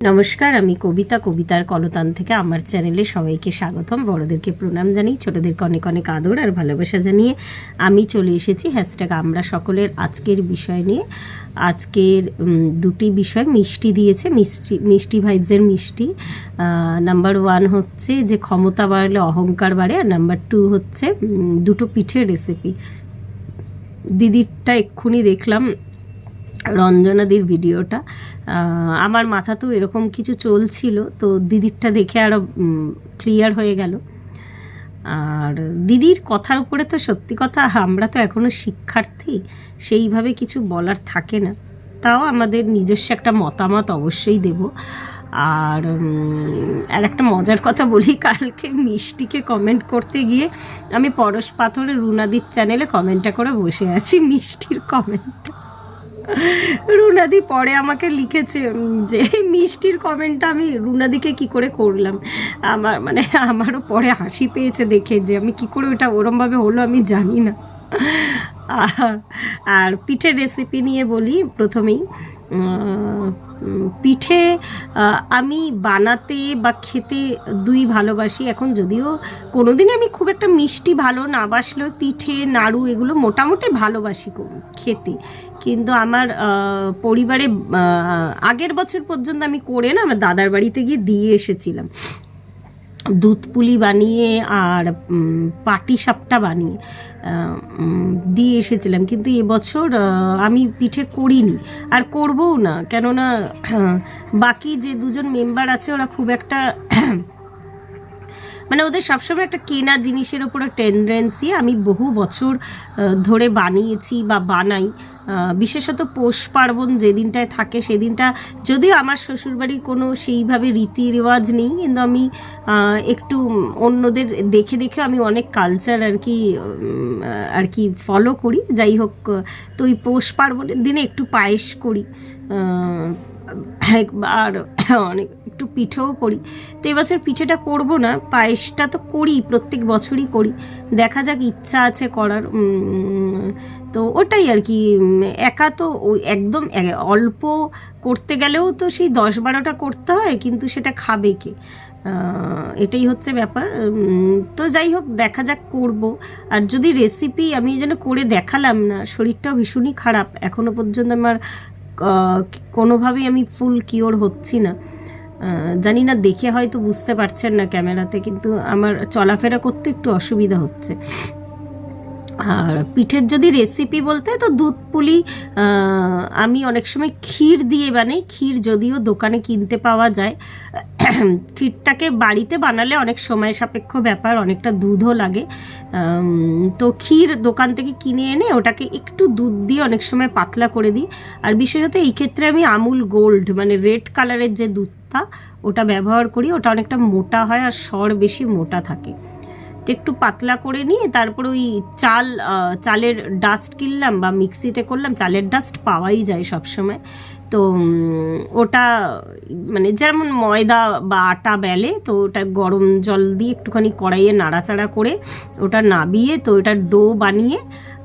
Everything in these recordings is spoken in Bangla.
নমস্কার, আমি কবিতা, কবিতার কলতান থেকে আমার চ্যানেলে সবাইকে স্বাগতম। বড়দেরকে প্রণাম জানিয়ে, ছোটদেরকে অনেক অনেক আদর আর ভালোবাসা জানিয়ে আমি চলে এসেছি হ্যাশট্যাগ আমরা সকলের আজকের বিষয় নিয়ে। আজকের দুটি বিষয় মিষ্টি দিয়েছে, মিষ্টি মিষ্টি ভাইবসের মিষ্টি। নাম্বার ওয়ান হচ্ছে যে ক্ষমতা বাড়লে অহংকার বাড়ে আর নাম্বার টু হচ্ছে দুটো পিঠের রেসিপি দিদিরটা এক্ষুনি দেখলাম রঞ্জনাদির ভিডিওটা। আমার মাথা তো এরকম কিছু চলছিল, তো দিদিরটা দেখে আরও ক্লিয়ার হয়ে গেল। আর দিদির কথার উপরে তো সত্যি কথা, আমরা তো এখনও শিক্ষার্থী, সেইভাবে কিছু বলার থাকে না। তাও আমাদের নিজস্ব একটা মতামত অবশ্যই দেব। আর আর একটা মজার কথা বলি, কালকে মিষ্টিকে কমেন্ট করতে গিয়ে আমি পরশ পাথরে রুনাদির চ্যানেলে কমেন্টটা করে বসে আছি, মিষ্টির কমেন্টটা রুনাদি পরে আমাকে লিখেছে যে মিষ্টির কমেন্টটা আমি রুনাদিকে কি করে করলাম? আমার মানে আমারও পরে হাসি পেয়েছে দেখে যে আমি কি করে ওটা ওরমভাবে হলো আমি জানি না। আর আর পিঠের রেসিপি নিয়ে বলি প্রথমেই। পিঠে আমি বানাতে বা খেতে দুই ভালোবাসি। এখন যদিও কোনোদিনই আমি খুব একটা মিষ্টি ভালো না বাসলেও পিঠে, নাড়ু এগুলো মোটামুটি ভালোবাসি খেতে। কিন্তু আমার পরিবারে আগের বছর পর্যন্ত আমি করে না, আমার দাদার বাড়িতে গিয়ে দিয়ে এসেছিলাম। দুধ পুলি বানিয়ে আর পাটি সাপটা বানিয়ে দিয়ে এসেছিলাম। কিন্তু এবছর আমি পিঠে করিনি। আর করবও না। কেননা, বাকি যে দুজন মেম্বার আছে, ওরা খুব একটা মানে ওদের সবসময় একটা কেনা জিনিসের ওপরে টেন্ডেন্সি আমি বহু বছর ধরে বানিয়েছি বা বানাই। বিশেষত পৌষ পার্বণ যেদিনটায় থাকে সেদিনটা যদিও আমার শ্বশুরবাড়ির কোনো সেইভাবে রীতি রেওয়াজ নেই, কিন্তু আমি একটু অন্যদের দেখে দেখে আমি অনেক কালচার আর কি আর কি ফলো করি। যাই হোক, তো ওই পৌষ পার্বণের দিনে একটু পায়েস করি। আর অনেক একটু পিঠেও করি। তো এবছর পিঠেটা করব না, পায়েসটা তো করি, প্রত্যেক বছরই করি। দেখা যাক, ইচ্ছা আছে করার তো ওটাই আর কি একা তো একদম অল্প করতে গেলেও তো সেই দশ বারোটা করতে হয়, কিন্তু সেটা খাবে কে? এটাই হচ্ছে ব্যাপার তো যাই হোক, দেখা যাক করব। আর যদি রেসিপি আমি যেন করে দেখালাম না, শরীরটাও ভীষণই খারাপ। এখনও পর্যন্ত আমার কোনোভাবেই আমি ফুল কিওর হচ্ছি না। জানি না, দেখে হয়তো বুঝতে পারছেন না ক্যামেরাতে, কিন্তু আমার চলাফেরা করতে একটু অসুবিধা হচ্ছে। আর পিঠের যদি রেসিপি বলতে, তো দুধ পুলি আমি অনেক সময় ক্ষীর দিয়ে বানাই। ক্ষীর যদিও দোকানে কিনতে পাওয়া যায়। ক্ষীরটাকে বাড়িতে বানালে অনেক সময় সাপেক্ষ ব্যাপার, অনেকটা দুধও লাগে। তো ক্ষীর দোকান থেকে কিনে এনে ওটাকে একটু দুধ দিয়ে অনেক সময় পাতলা করে দিই। আর বিশেষত এই ক্ষেত্রে আমি আমুল গোল্ড মানে রেড কালারের যে দুধটা ওটা ব্যবহার করি, ওটা অনেকটা মোটা হয় আর স্বর বেশি মোটা থাকে। তো একটু পাতলা করে নিয়ে তারপর ওই চাল চালের ডাস্ট কিনলাম বা মিক্সিতে করলাম, চালের ডাস্ট পাওয়াই যায় সব সময় তো ওটা মানে যেমন ময়দা বা আটা বেলে, তো ওটা গরম জল দিয়ে একটুখানি কড়াইয়ে নাড়াচাড়া করে ওটা নাবিয়ে, তো ওটা ডো বানিয়ে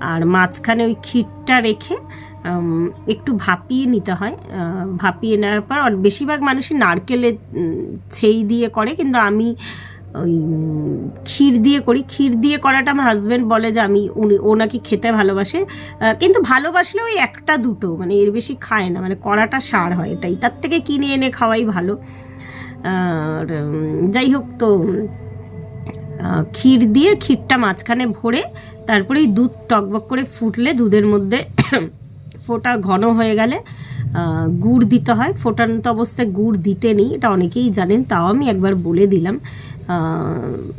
আর মাঝখানে ওই ক্ষীরটা রেখে একটু ভাপিয়ে নিতে হয়। ভাপিয়ে নেওয়ার পর বেশিরভাগ মানুষই নারকেলের ছেই দিয়ে করে, কিন্তু আমি ওই ক্ষীর দিয়ে করি। ক্ষীর দিয়ে করাটা আমার হাজব্যান্ড বলে যে আমি, উনি, ও নাকি খেতে ভালোবাসে। কিন্তু ভালোবাসলে ওই একটা দুটো মানে এর বেশি খায় না মানে কড়াটা সার হয় এটাই। তার থেকে কিনে এনে খাওয়াই ভালো। আর যাই হোক তো ক্ষীর দিয়ে ক্ষীরটা মাঝখানে ভরে, তারপরে দুধ টকবক করে ফুটলে দুধের মধ্যে ফোটা ঘন হয়ে গেলে গুড় দিতে হয়। ফোটান্ত অবস্থায় গুড় দিতে নেই, এটা অনেকেই জানেন, তাও আমি একবার বলে দিলাম।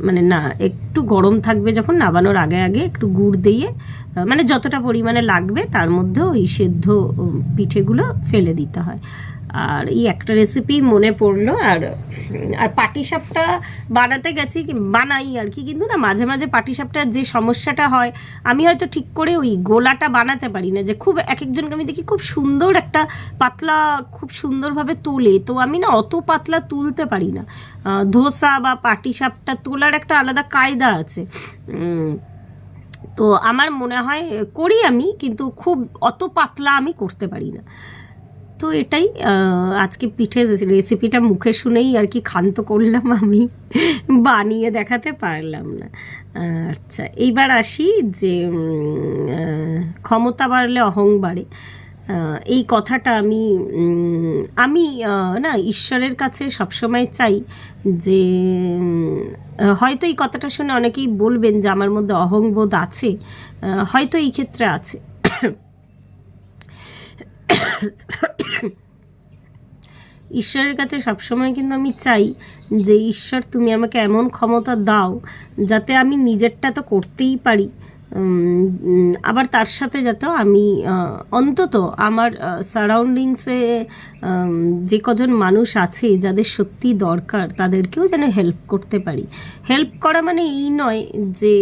মানে না, একটু গরম থাকবে যখন নাবানোর আগে আগে একটু গুড় দিয়ে মানে যতটা পরিমাণে লাগবে, তার মধ্যে ওই সেদ্ধ পিঠেগুলো ফেলে দিতে হয়। আর এই একটা রেসিপি মনে পড়ল, আর আর পাটিসাপটা বানাতে গেছি বানাই আর কি, কিন্তু না মাঝে মাঝে পাটিসাপটার যে সমস্যাটা হয়, আমি হয়তো ঠিক করে ওই গোলাটা বানাতে পারি না, যে খুব এক একজনকে আমি দেখি খুব সুন্দর একটা পাতলা, খুব সুন্দরভাবে তোলে, তো আমি না অত পাতলা তুলতে পারি না। ধোসা বা পাটিসাপটা তোলার একটা আলাদা কায়দা আছে। তো আমার মনে হয় করি আমি, কিন্তু খুব অত পাতলা আমি করতে পারি না। তো এটাই আজকে পিঠে রেসিপিটা মুখে শুনেই আর কি ক্ষান্ত করলাম আমি, বানিয়ে দেখাতে পারলাম না। আচ্ছা এইবার আসি যে ক্ষমতা বাড়লে অহং বাড়ে। এই কথাটা আমি আমি না, ঈশ্বরের কাছে সবসময় চাই যে হয়তো এই কথাটা শুনে অনেকেই বলবেন যে আমার মধ্যে অহংবোধ আছে হয়তো এই ক্ষেত্রে আছে। ঈশ্বরের কাছে সবসময় কিন্তু আমি চাই যে, ঈশ্বর, তুমি আমাকে এমন ক্ষমতা দাও যাতে আমি নিজেরটা তো করতেই পারি। আবার তার সাথে যাতে আমি অন্তত আমার সারাউন্ডিংসে যে কজন মানুষ আছে যাদের সত্যি দরকার, তাদেরকেও যেন হেল্প করতে পারি। হেল্প করা মানে এই নয় যে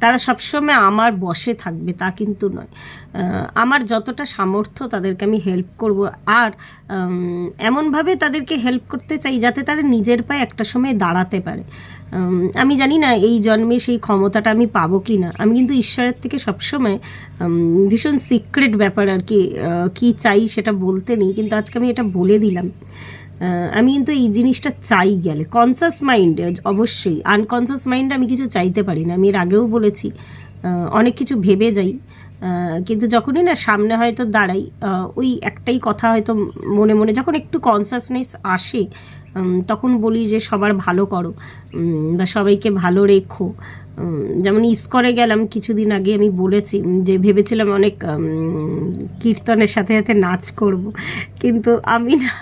তারা সবসময় আমার বসে থাকবে, তা কিন্তু নয়। আমার যতটা সামর্থ্য তাদেরকে আমি হেল্প করব। আর এমনভাবে তাদেরকে হেল্প করতে চাই যাতে তারা নিজের পায়ে একটা সময় দাঁড়াতে পারে। আমি জানি না এই জন্মে সেই ক্ষমতাটা আমি পাবো কি না। আমি কিন্তু ঈশ্বরের থেকে সবসময় ভীষণ সিক্রেট ব্যাপার আর কি কি চাই সেটা বলতে নেই, কিন্তু আজকে আমি এটা বলে দিলাম। আমি কিন্তু এই জিনিসটা চাই গেলে কনসাস মাইন্ড অবশ্যই। আনকনসাস মাইন্ড আমি কিছু চাইতে পারি না। আমি এর আগেও বলেছি অনেক কিছু ভেবে যাই। কিন্তু যখনই না সামনে হয়তো দাঁড়াই ওই একটাই কথা হয়তো মনে মনে যখন একটু কনসাসনেস আসে তখন বলি যে সবার ভালো করো বা সবাইকে ভালো রেখো। যেমন ইস্করে গেলাম কিছুদিন আগে, আমি বলেছি যে ভেবেছিলাম অনেক কীর্তনের সাথে সাথে নাচ করব। কিন্তু আমি না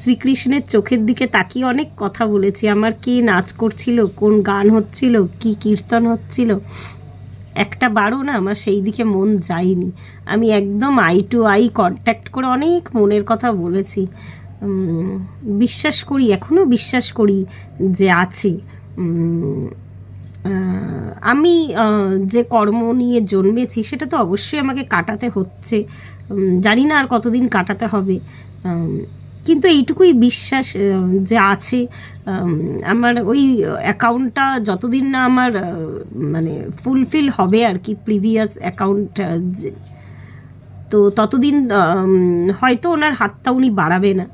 শ্রীকৃষ্ণের চোখের দিকে তাকিয়ে অনেক কথা বলেছি। আমার কে নাচ করছিল, কোন গান হচ্ছিল, কি কীর্তন হচ্ছিল একটা বারও না, আমার সেই দিকে মন যায়নি। আমি একদম আই টু আই কন্ট্যাক্ট করে অনেক মনের কথা বলেছি। বিশ্বাস করি এখনও বিশ্বাস করি যে আছে। আমি যে কর্ম নিয়ে জন্মেছি, সেটা তো অবশ্যই আমাকে কাটাতে হচ্ছে। জানি না আর কতদিন কাটাতে হবে। কিন্তু এইটুকুই বিশ্বাস যে আছে। আমার ওই অ্যাকাউন্টটা যতদিন না আমার মানে ফুলফিল হবে আর কি প্রিভিয়াস অ্যাকাউন্ট তো ততদিন হয়তো ওনার হাতটা উনি বাড়াবে না।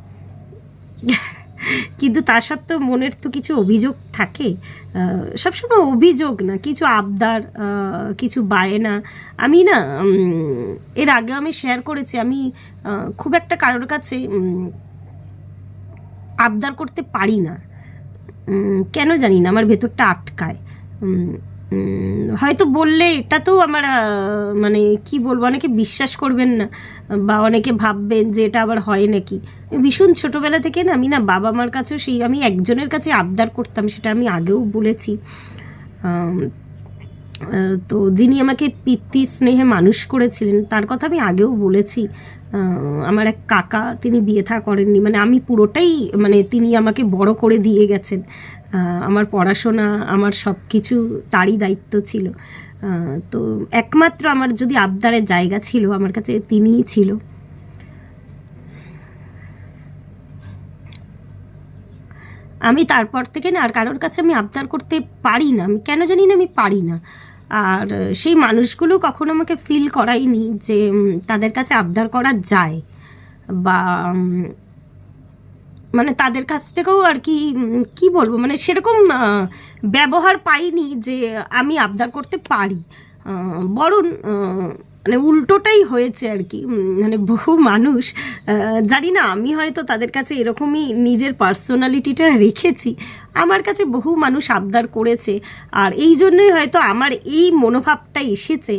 কিন্তু তা সত্ত্বেও মনের তো কিছু অভিযোগ থাকে। সবসময় অভিযোগ না, কিছু আবদার কিছু বায়না আমি না এর আগে আমি শেয়ার করেছি, আমি খুব একটা কারোর কাছে আবদার করতে পারি না। কেন জানি না, আমার ভেতরটা আটকায়। হয়তো বললে এটা তো আমার মানে কি বলব, অনেকে বিশ্বাস করবেন না, বা অনেকে ভাববেন যে এটা আবার হয় নাকি। ভীষণ ছোটোবেলা থেকে না আমি না বাবা মার কাছেও সেই, আমি একজনের কাছে আবদার করতাম, সেটা আমি আগেও বলেছি। তো যিনি আমাকে পিতৃ স্নেহে মানুষ করেছিলেন, তার কথা আমি আগেও বলেছি। আমার এক কাকা তিনি বিয়ে থা করেননি। মানে আমি পুরোটাই মানে তিনি আমাকে বড় করে দিয়ে গেছেন। আমার পড়াশোনা, আমার সব কিছু তারই দায়িত্ব ছিল। তো একমাত্র আমার যদি আবদারের জায়গা ছিল, আমার কাছে তিনিই ছিল। আমি তারপর থেকে না আর কারোর কাছে আমি আবদার করতে পারি না। আমি কেন জানি না আমি পারি না। আর সেই মানুষগুলো কখনো আমাকে ফিল করায়নি যে তাদের কাছে আবদার করা যায় বা মানে তাদের কাছ থেকেও আর কি কি বলব? মানে সেরকম ব্যবহার পাইনি যে আমি আবদার করতে পারি। বরং মানে উল্টোটাই হয়েছে আর কি। মানে বহু মানুষ জানি না, আমি হয়তো তাদের কাছে এরকমই নিজের পার্সোনালিটিটা রেখেছি। আমার কাছে বহু মানুষ আবদার করেছে। আর এই জন্যই হয়তো আমার এই মনোভাবটা এসেছে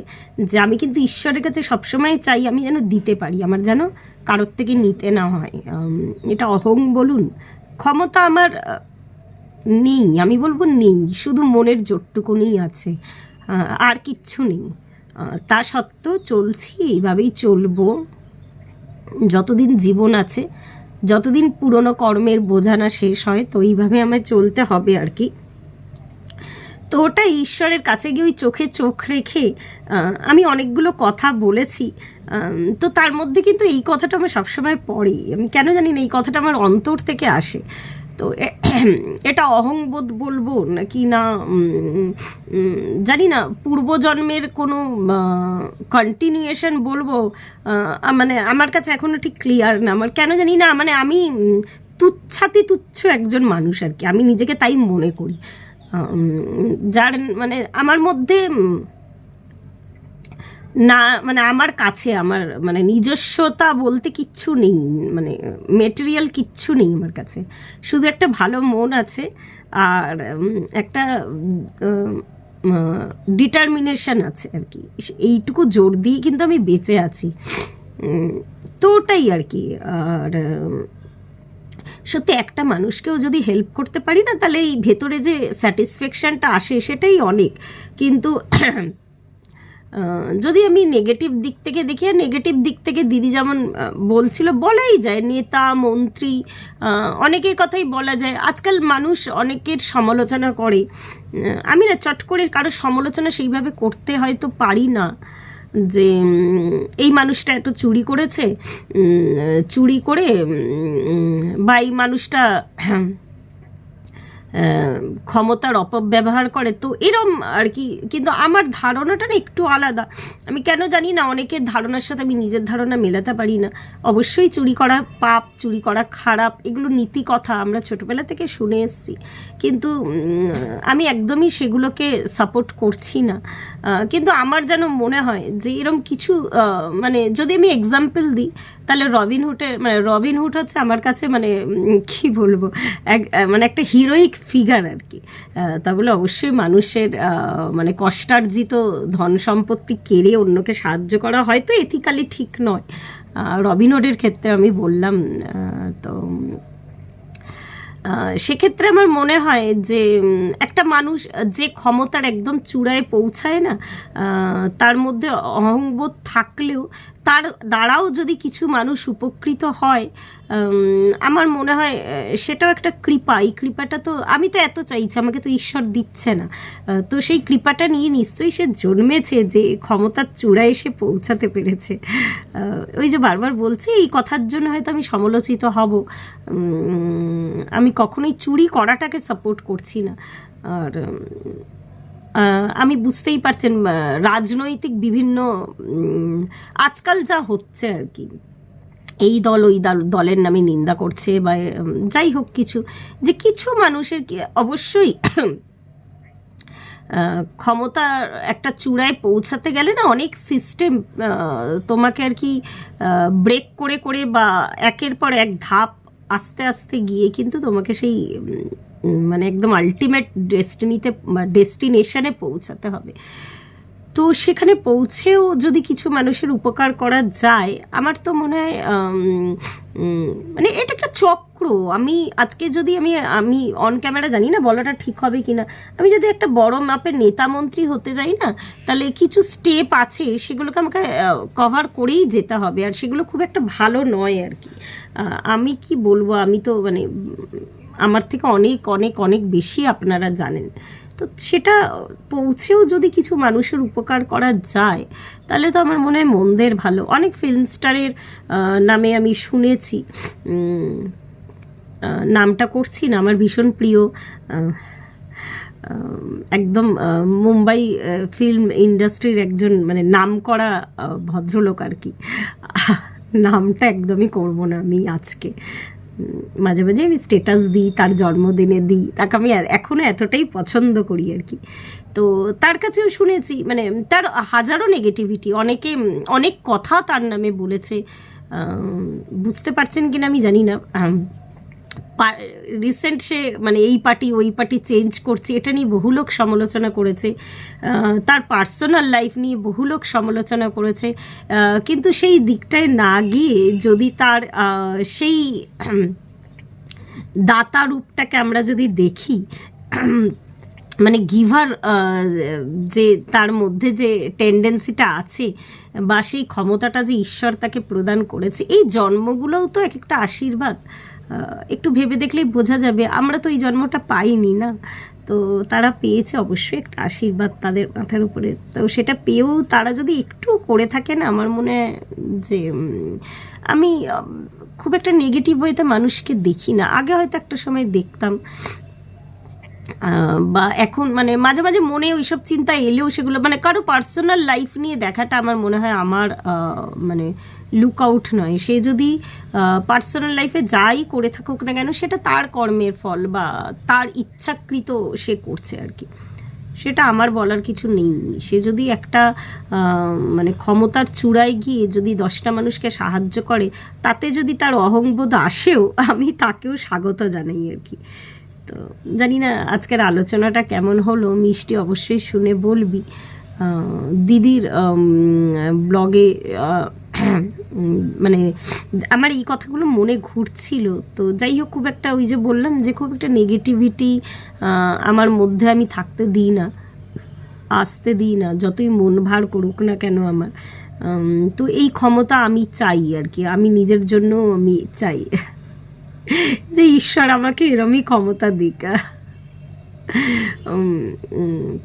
যে আমি কিন্তু ঈশ্বরের কাছে সবসময় চাই আমি যেন দিতে পারি, আমার যেন কারোর থেকে নিতে না হয়। এটা অহং বলুন। ক্ষমতা আমার নেই, আমি বলব নেই, শুধু মনের জোরটুকুনি আছে। আর কিচ্ছু নেই। তা সত্ত্বেও চলছি, এইভাবেই চলবো। যতদিন জীবন আছে, যতদিন পুরনো কর্মের বোঝা না শেষ হয়, তো এইভাবে আমায় চলতে হবে আর কি। তো ওটা ঈশ্বরের কাছে গিয়ে ওই চোখে চোখ রেখে আমি অনেকগুলো কথা বলেছি তো তার মধ্যে কিন্তু এই কথাটা আমার সবসময় পড়ে আমি কেন জানি না এই কথাটা আমার অন্তর থেকে আসে। তো এটা অহংবোধ বলব নাকি না জানি না, পূর্বজন্মের কোনো কন্টিনিউয়েশন বলব মানে আমার কাছে এখনও ঠিক ক্লিয়ার না, আমার কেন জানি না মানে আমি তুচ্ছাতি তুচ্ছ একজন মানুষ আর কি, আমি নিজেকে তাই মনে করি যার মানে আমার মধ্যে না মানে আমার কাছে, আমার মানে নিজস্বতা বলতে কিচ্ছু নেই মানে মেটেরিয়াল কিচ্ছু নেই আমার কাছে। শুধু একটা ভালো মন আছে, আর একটা ডিটারমিনেশন আছে আর কি। এইটুকু জোর দিয়ে কিন্তু আমি বেঁচে আছি। তো ওটাই আর কি, আর সত্যি একটা মানুষকেও যদি হেল্প করতে পারি না, তাহলে এই ভেতরে যে স্যাটিসফ্যাকশানটা আসে, সেটাই অনেক। কিন্তু যদি আমি নেগেটিভ দিক থেকে দেখি, আর নেগেটিভ দিক থেকে দিদি যেমন বলছিল, বলাই যায়, নেতা, মন্ত্রী অনেকের কথাই বলা যায়। আজকাল মানুষ অনেকের সমালোচনা করে। আমি না চট করে কারও সমালোচনা সেইভাবে করতে হয়তো পারি না যে এই মানুষটা এত চুরি করেছে চুরি করে বা এই মানুষটা ক্ষমতার অপব্যবহার করে, তো এরম আর কি। কিন্তু আমার ধারণাটা না একটু আলাদা। আমি কেন জানি না, অনেকের ধারণার সাথে আমি নিজের ধারণা মেলাতে পারি না। অবশ্যই চুরি করা পাপ, চুরি করা খারাপ, এগুলো নীতি কথা আমরা ছোটোবেলা থেকে শুনে এসেছি। কিন্তু আমি একদমই সেগুলোকে সাপোর্ট করছি না। কিন্তু আমার যেন মনে হয় যে এরম কিছু মানে যদি আমি এক্সাম্পল দিই তাহলে রবিনহুডের মানে রবিনহুড হচ্ছে আমার কাছে মানে কি বলব, এক মানে একটা হিরোইক ফিগার আর কি। তা বলে অবশ্যই মানুষের মানে কষ্টার্জিত ধন সম্পত্তি কেড়ে অন্যকে সাহায্য করা হয়তো এথিক্যালি ঠিক নয়। রবিনহুডের ক্ষেত্রে আমি বললাম তো সেক্ষেত্রে আমার মনে হয় যে একটা মানুষ যে ক্ষমতার একদম চূড়ায় পৌঁছায় না তার মধ্যে অহংবোধ থাকলেও তার দ্বারাও যদি কিছু মানুষ উপকৃত হয় আমার মনে হয় সেটাও একটা কৃপা। এই কৃপাটা তো, আমি তো এত চাইছি, আমাকে তো ঈশ্বর দিচ্ছে না। তো সেই কৃপাটা নিয়ে নিশ্চয়ই সে জন্মেছে যে ক্ষমতার চূড়ায় এসে পৌঁছাতে পেরেছে। ওই যে বারবার বলছি, এই কথার জন্য হয়তো আমি সমালোচিত হব। আমি কখনোই চুরি করাটাকে সাপোর্ট করছি না। আর আমি বুঝতেই পারছেন রাজনৈতিক বিভিন্ন আজকাল যা হচ্ছে আর কি। এই দল ওই দল দলের নামে নিন্দা করছে বা যাই হোক কিছু যে কিছু মানুষের কি অবশ্যই আহ, ক্ষমতার একটা চূড়ায় পৌঁছাতে গেলে না অনেক সিস্টেম তোমাকে আর কি ব্রেক করে করে বা একের পর এক ধাপ আস্তে আস্তে গিয়ে কিন্তু তোমাকে সেই মানে একদম আলটিমেট ডেস্টিনিতে ডেস্টিনেশনে পৌঁছাতে হবে। তো সেখানে পৌঁছেও যদি কিছু মানুষের উপকার করা যায়, আমার তো মনে হয় মানে এটা একটা চক্র। আমি আজকে যদি আমি আমি অন ক্যামেরা জানি না বলাটা ঠিক হবে কি না আমি যদি একটা বড় মাপের নেতা মন্ত্রী হতে যাই না, তাহলে কিছু স্টেপ আছে, সেগুলোকে আমাকে কভার করেই যেতে হবে। আর সেগুলো খুব একটা ভালো নয় আর কি। আমি কি বলব? আমি তো মানে আমার থেকে অনেক অনেক অনেক বেশি আপনারা জানেন। তো সেটা পৌঁছেও যদি কিছু মানুষের উপকার করা যায়, তাহলে তো আমার মনে হয় মন্দের ভালো। অনেক ফিল্ম স্টারের নামে আমি শুনেছি নামটা করছি না, আমার ভীষণ প্রিয় একদম মুম্বাই ফিল্ম ইন্ডাস্ট্রির একজন মানে নাম করা ভদ্রলোক আর কি। নামটা একদমই করব না আমি আজকে। মাঝে মাঝে আমি স্টেটাস দিই, তার জন্মদিনে দিই। তাকে আমি এখনও এতটাই পছন্দ করি আর কি। তো তার কাছেও শুনেছি মানে তার হাজারো নেগেটিভিটি অনেকে অনেক কথা তার নামে বলেছে। বুঝতে পারছেন কিনা আমি জানি না। রিসেন্ট সে মানে এই পার্টি, ওই পার্টি চেঞ্জ করছে, এটা নিয়ে বহু লোক সমালোচনা করেছে তার পার্সোনাল লাইফ নিয়ে বহু লোক সমালোচনা করেছে কিন্তু সেই দিকটায় না গিয়ে যদি তার সেই দাতা রূপটাকে আমরা যদি দেখি মানে গিভার যে তার মধ্যে যে টেন্ডেন্সিটা আছে বা সেই ক্ষমতাটা যে ঈশ্বর তাকে প্রদান করেছে, এই জন্মগুলোও তো এক একটা আশীর্বাদ। একটু ভেবে দেখলেই বোঝা যাবে। আমরা তো এই জন্মটা পাইনি না। তো তারা পেয়েছে অবশ্যই একটা আশীর্বাদ তাদের মাথার উপরে। তো সেটা পেয়েও তারা যদি একটু করে থাকে না, আমার মনে যে আমি খুব একটা নেগেটিভ ওয়েতে মানুষকে দেখি না। আগে হয়তো একটা সময় দেখতাম। বা এখন মানে মাঝে মাঝে মনে ওইসব চিন্তা এলেও সেগুলো মানে কারও পার্সোনাল লাইফ নিয়ে দেখাটা আমার মনে হয় আমার মানে লুক আউট নয়। সে যদি পার্সোনাল লাইফে যাই করে থাকুক না কেন, সেটা তার কর্মের ফল বা তার ইচ্ছাকৃত সে করছে আর কি। সেটা আমার বলার কিছু নেই। সে যদি একটা মানে ক্ষমতার চূড়ায় গিয়ে যদি দশটা মানুষকে সাহায্য করে, তাতে যদি তার অহংবোধ আসেও, আমি তাকেও স্বাগত জানাই আর কি। তো জানি না আজকের আলোচনাটা কেমন হলো, মিষ্টি অবশ্যই শুনে বলবি। দিদির ব্লগে মানে আমার এই কথাগুলো মনে ঘুরছিল। তো যাই হোক, খুব একটা ওই যে বললাম যে খুব একটা নেগেটিভিটি আমার মধ্যে আমি থাকতে দিই না, আসতে দিই না, যতই মন ভার করুক না কেন আমার। তো এই ক্ষমতা আমি চাই আর কি, আমি নিজের জন্য আমি চাই। যে ঈশ্বর আমাকে এরমই ক্ষমতা দিক।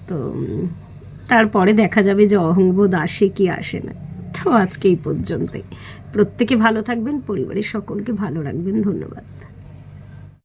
তো, তারপরে দেখা যাবে যে অহংবোধ আসে কি আসে না। তো আজকে এই পর্যন্তই। প্রত্যেকে ভালো থাকবেন, পরিবারের সকলকে ভালো রাখবেন। ধন্যবাদ।